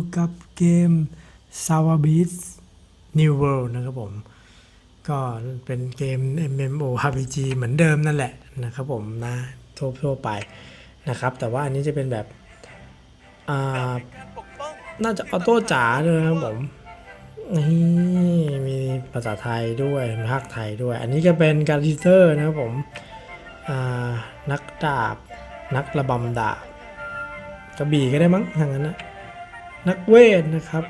ู่กับเกม s o u r b e a t New World นะครับผม ก็เป็นเกม MMORPG เหมือนเดิมนั่นแหละนะครับผมนะทั่วทั่วไปนะครับ แต่ว่าอันนี้จะเป็นแบบ อ่า น่าจะออโต้จ๋าเลยนะครับผม นี่มีภาษาไทยด้วยภาคไทยด้วย อันนี้ก็เป็นการดิเตอร์นะครับผม อ่า นักดาบ นักระบำดาบกระบี่ก็ได้มั้งทางนั้นนะ นักเวทนะครับ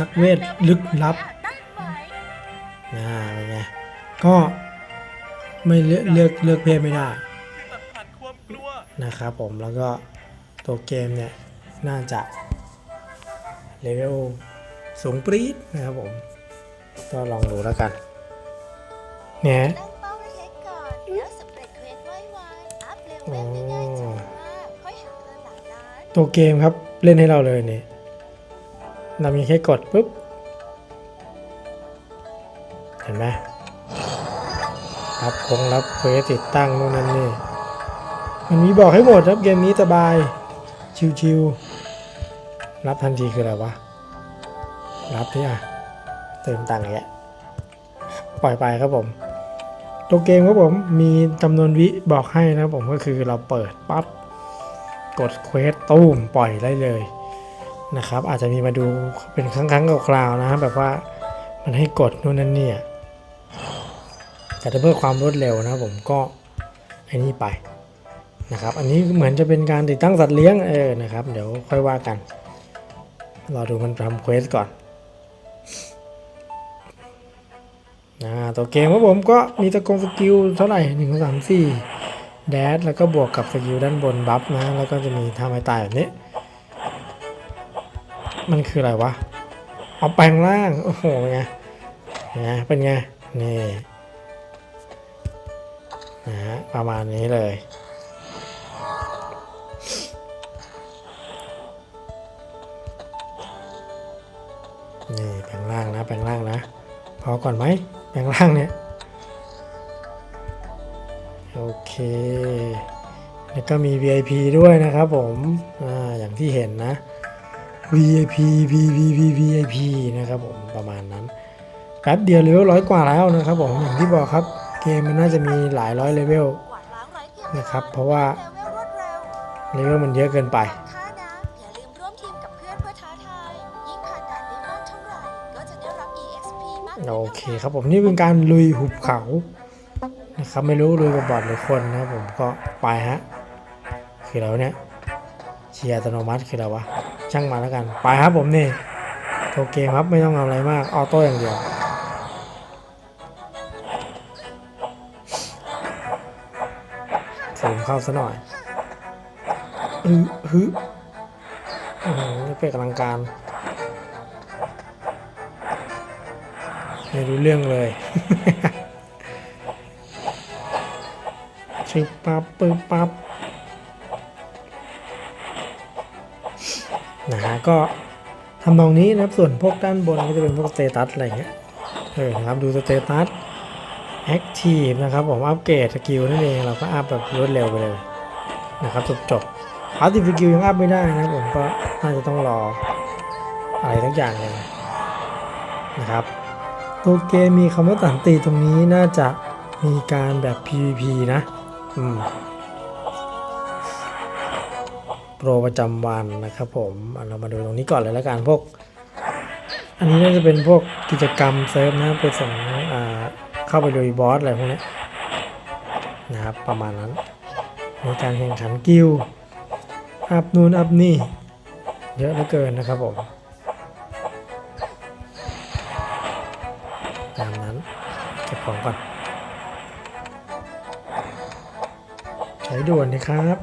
นักเวทลึกลับนะเป็นไงก็ไม่เลือกเลือกเลือกเพศไม่ได้นะครับผมแล้วก็ตัวเกมเนี่ย น่าจะเลเวลสูงปรี๊ดนะครับผม ก็ลองดูแล้วกัน เนี่ยอนแล้วสำเร็จเควสไว้ไวอั ตัวเกมครับเล่นให้เราเลยนี่เรามีแค่กดปุ๊บ เห็นไหมรับคงรับเควสติดตั้งนู่นนั่นนี่ มันมีบอกให้หมดครับเกมนี้สบาย ชิวๆ รับทันทีคืออะไรวะ รับที่อะ เติมตังค์เงี้ยปล่อยไปครับผม ตัวเกมครับผมมีจำนวนวิบอกให้นะครับผมก็คือเราเปิดปั๊บ กดเควสตู้มปล่อยได้เลยนะครับ อาจจะมีมาดูเป็นครั้งครั้งคราวนะครับแบบว่ามันให้กดนู่นนั่นเนี่ยแต่ถ้าเพื่อความรวดเร็วนะผมก็ไอ้นี่ไปนะครับ อันนี้เหมือนจะเป็นการติดตั้งสัตว์เลี้ยงเออนะครับ เดี๋ยวค่อยว่ากันรอดูมันทำเควสก่อนอ่าตัวเกมครับผมก็มีตะกงสกิลเท่าไหร่หนึ่งสองสามสี่ แดดแล้วก็บวกกับสกิลด้านบนบัฟนะแล้วก็จะมีท่าไม้ตายแบบนี้ มันคืออะไรวะเอาแปลงร่าง โอ้โหเป็นไงนไงเป็นไง นี่นะฮะประมาณนี้เลย นี่แปลงร่างนะแปลงร่างนะ พอก่อนไหมแปลงร่างเนี่ย โอเค แล้วก็มี VIP ด้วยนะครับผมออย่างที่เห็นนะ VIP VVV VIP นะครับผมประมาณนั้นแป๊บเดียวเลเวลร้อยกว่าแล้วนะครับผมอย่างที่บอกครับเกมมันน่าจะมีหลายร้อยเลเวลนะครับ เพราะว่าเลเวลมันเยอะเกินไปโอเคครับผมนี่เป็นการลุยหุบเขา นะครับไม่รู้ลุยกับบอทหรือคนนะครับผมก็ไปฮะคือแล้วเนี่ยเชียร์อัตโนมัติคืออะไรวะช่างมาแล้วกัน ไปครับผมนี่โทเกมครับไม่ต้องทำอะไรมากออโต้อย่างเดียวสูงเข้าซะหน่อยอือฮึอือเป็นกำลังการไม่รู้เรื่องเลย ชึบปับปึ๊บปับนะฮะก็ทำนองนี้นะครับส่วนพวกด้านบนก็จะเป็นพวกสเตตัสอะไรเงี้ยเออนะครับดูสเตตัสแอคทีฟนะครับผมอัปเกรดสกิลนั่นเองเราก็อัพแบบรวดเร็วไปเลยนะครับจบจบอัพติสกิลยังอัพไม่ได้นะครับผมก็น่าจะต้องรออะไรทักอย่างหนึ่งนะครับตัวเกมมีคำว่าตันตีตรงนี้น่าจะมีการแบบ PVP นะ โปรประจำวันนะครับผมเรามาดูตรงนี้ก่อนเลยแล้วกันพวก อันนี้น่าจะเป็นพวกกิจกรรมเซิร์ฟนะไปส่งเข้าไปลุยบอสอะไรพวกนี้นะครับประมาณนั้นมีการแข่งขันกิลด์อัพนูนอัพนี่ เยอะเหลือเกินนะครับผมตามนั้นเก็บของก่อน ใช้ด่วนนะครับ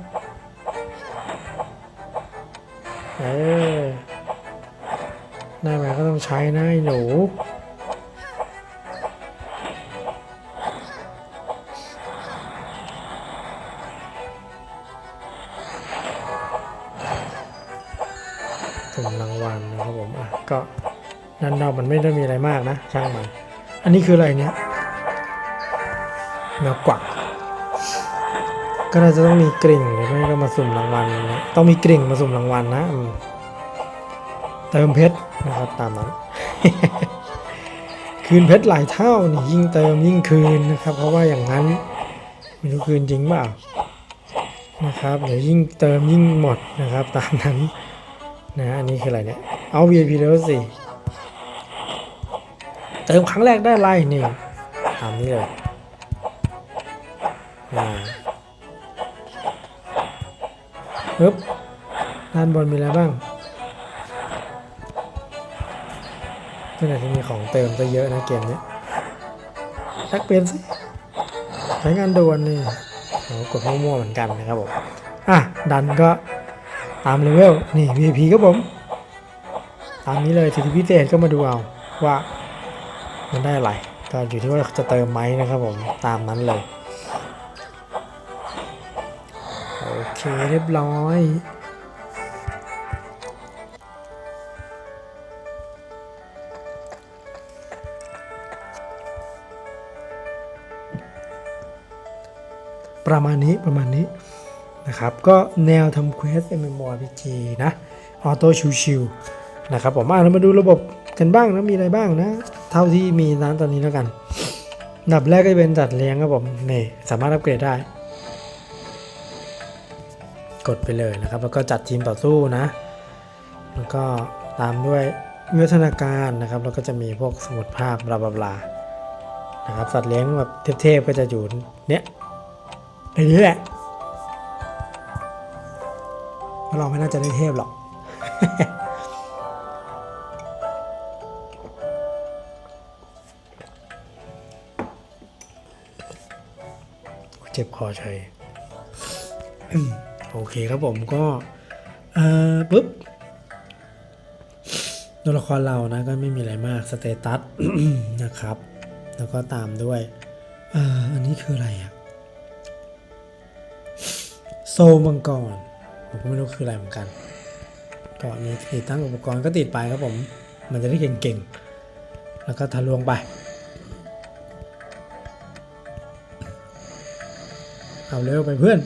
เออได้มาก็ต้องใช้นะไอ้หนูถุงรางวัลนะครับผมอะก็ด้านนอกมันไม่ได้มีอะไรมากนะช่างมัน อันนี้คืออะไรเนี่ยแมวกวัก ก็น่าจะต้องมีกริ่งหรือไม่ก็มาสุ่มรางวัลนะต้องมีกริ่งมาสุ่มรางวัลนะเติมเพชรนะครับตามนั้น คืนเพชรหลายเท่านี่ยิ่งเติมยิ่งคืนนะครับ เพราะว่าอย่างนั้นไม่รู้คืนจริงเปล่านะครับเดี๋ยวยิ่งเติมยิ่งหมดนะครับตามนั้นนะอันนี้คืออะไรเนี่ยเอา VIP เลเวสี่เติมครั้งแรกได้ไรนี่ตามนี้เลย ปึ๊บด้านบนมีอะไรบ้างก็น่าจะมีของเติมซะเยอะนะเกมนี้ชักเปลี่ยนสิใช้งานด่วนนี่โอ้กดมั่วๆเหมือนกันนะครับผม อะ ดันก็ตามเลเวล นี่ VIP ครับผม ตามนี้เลยสิทธิพิเศษก็มาดูเอาว่ามันได้อะไร ก็อยู่ที่ว่าจะเติมไหมนะครับผม ตามนั้นเลย โอเคเรียบร้อยประมาณนี้ประมาณนี้นะครับ ก็แนวทำเควส MMORPG นะ ออโต้ชิวๆนะครับผมเรามาดูระบบกันบ้างนะ มีอะไรบ้างนะ เท่าที่มีนตอนนี้แล้วกันอันดับแรกก็จะเป็นจัดเลี้ยงครับผมนี่สามารถอัปเกรดได้ กดไปเลยนะครับ แล้วก็จัดทีมต่อสู้นะ แล้วก็ตามด้วยวิวัฒนาการนะครับ แล้วก็จะมีพวกสมุดภาพบลาบลานะครับ สัตว์เลี้ยงแบบเทพๆก็จะอยู่เนี้ยในนี้แหละเราไม่น่าจะได้เทพหรอกเจ็บคอช่อืม โอเคครับผมก็เอ่อปุ๊บตัวละครเรานะก็ไม่มีอะไรมากสเตตัสนะครับ แล้วก็ตามด้วยเอ่ออันนี้คืออะไรอะโซมังกรผมก็ไม่รู้คืออะไรเหมือนกัน ก็มีติดตั้งอุปกรณ์ก็ติดไปครับผม มันจะได้เก่งๆ แล้วก็ทะลวงไปเอาเร็วไปเพื่อน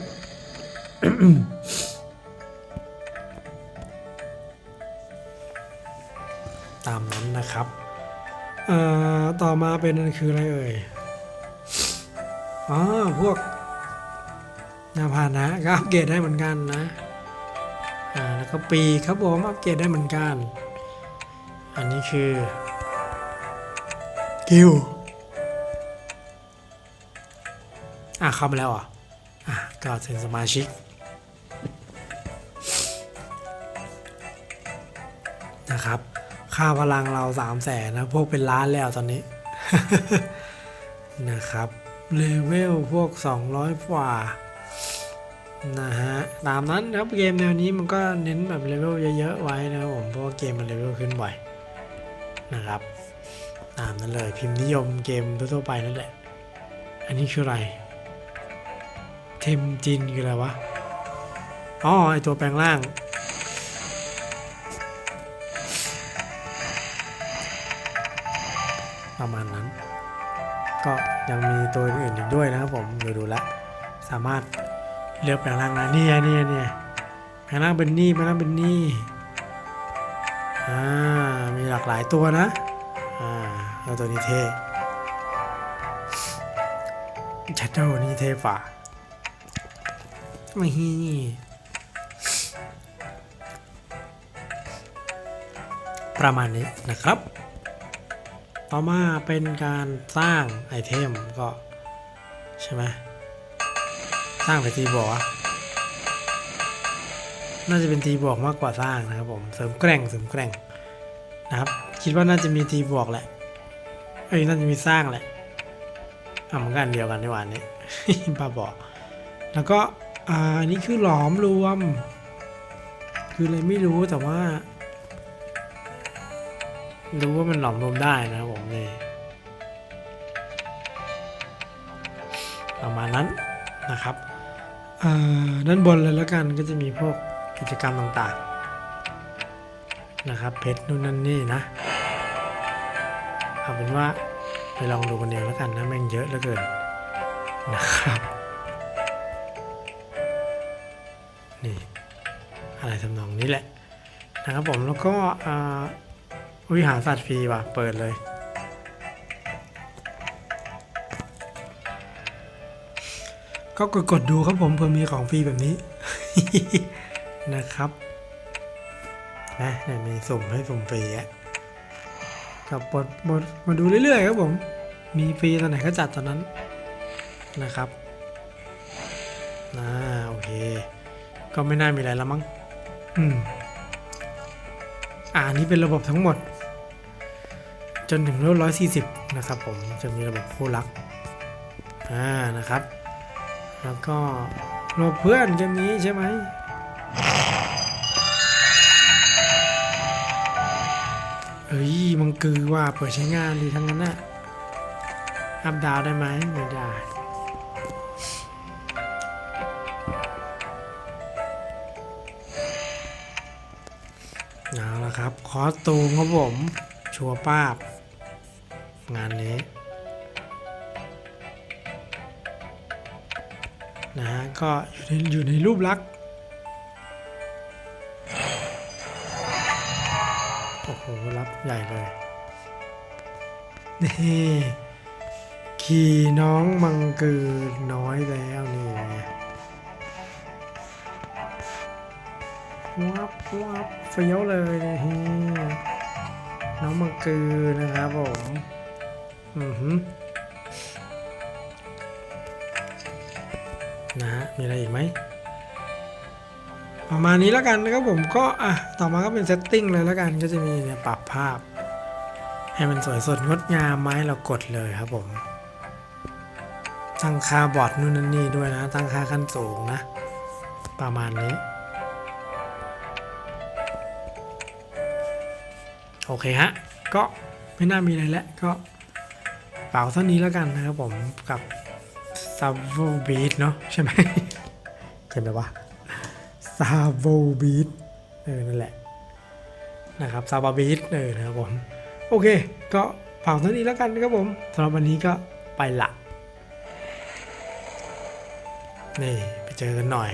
ตามนั้นนะครับต่อมาเป็นคืออะไรเอ่ยอ๋อพวกยาพาหนะก็อัปเกรดได้เหมือนกันนะอ่าแล้วก็ปีครับผมอัปเกรดได้เหมือนกัน อันนี้คือกิลอะเข้ามาแล้วอะอะก็ถึงสมาชิก นะครับ ค่าพลังเราสามแสนนะพวกเป็นล้านแล้วตอนนี้ นะครับเลเวลพวก 200 กว่านะฮะตามนั้นครับเกมแนวนี้มันก็เน้นแบบเลเวลเยอะๆไว้นะผมเพราะว่าเกมมันเลเวลขึ้นบ่อยนะครับตามนั้นเลยพิมพ์นิยมเกมทั่วไปนั่นแหละ อันนี้คืออะไร เทมจินคืออะไรวะอ๋อไอตัวแปลงร่าง ประมาณนั้น ก็ยังมีตัวอื่นอีกด้วยนะครับผมดูดูแล้วสามารถเลือกแปลงร่างนะนี่ไงนี่ไงนี่แปลงร่างเป็นนี่แปลงร่างเป็นนี่อ่ามีหลากหลายตัวนะอ่าแล้วตัวนี้เท่ชัดโดนี่เท่ฝ่าไม่ฮีนี่ประมาณนี้นะครับ ต่อมาเป็นการสร้างไอเทมก็ใช่ไหมสร้างไปตีบวกน่าจะเป็นตีบวกมากกว่าสร้างนะครับผมเสริมแกร่งเสริมแกร่งนะครับคิดว่าน่าจะมีตีบวกแหละเอ้ยน่าจะมีสร้างแหละอะมันกันเดียวกันในวันนี้ป้าบอก แล้วก็อ่าอันนี้คือหลอมรวม คืออะไรไม่รู้แต่ว่า รู้ว่ามันหลอมรวมได้นะครับผมนี่ประมาณนั้นนะครับอ่าด้านบนเลยแล้วกันก็จะมีพวกกิจกรรมต่างๆนะครับเพชรนู่นนั่นนี่นะเอาเป็นว่าไปลองดูกันเองแล้วกันนะแม่งเยอะเหลือเกินนะครับนี่อะไรทำนองนี้แหละนะครับผมแล้วก็ วิหารสัตว์ฟรีว่ะ เปิดเลย ก็กดกดดูครับผมเพื่อมีของฟรีแบบนี้ นะครับนะเนี่ยมีสุ่มให้สุ่มฟรีอะกับบดบดมาดูเรื่อยๆครับผม มีฟรีตอนไหนก็จัดตอนนั้นนะครับอ่าโอเค ก็ไม่น่ามีอะไรแล้วมั้ง อืม อ่าอันนี้เป็นระบบทั้งหมด จนถึงร้อยสี่สิบนะครับผมจะมีระบบคู่รักอ่านะครับ แล้วก็ระบเพื่อนเกมนี้ใช่ไหมเอ้ยมังคือว่าเปิดใช้งานดีทั้งนั้นนะอัพดาวได้ไหมไม่ได้ ละครับ คอสตูมครับผม ชัวป้าบ งานนี้นะฮะก็อยู่ในอยู่ในรูปลักษณ์โอ้โห รับใหญ่เลย นี่ขี่น้องมังกือน้อยแล้วนี่วับวับ ฟี้ยวเลยนะฮะน้องมังกือนะครับผมอือหือนะฮะมีอะไรอีกไหมประมาณนี้แล้วกันนะครับผมก็อะต่อมาก็เป็นเซตติ้งเลยแล้วกันก็จะมีเนี่ยปรับภาพ ให้มันสวยสดงดงามไหมเรากดเลยครับผมตั้งค่าบอร์ดนู่นนั่นนี่ด้วยนะ ตั้งค่าขั้นสูงนะ ประมาณนี้ โอเคฮะ ก็ไม่น่ามีอะไรแล้วก็เป่าเท่านี้แล้วกันนะครับผมกับ s a v o Beat เนาะใช่ไหมเห็นไหมวะ s a v o Beat เออนั่นแหละนะครับ s a v o Beat เออนะครับผมโอเค ก็เป่าเท่านี้แล้วกันนะครับผมสำหรับวันนี้ก็ไปละนี่ไปเจอกันหน่อย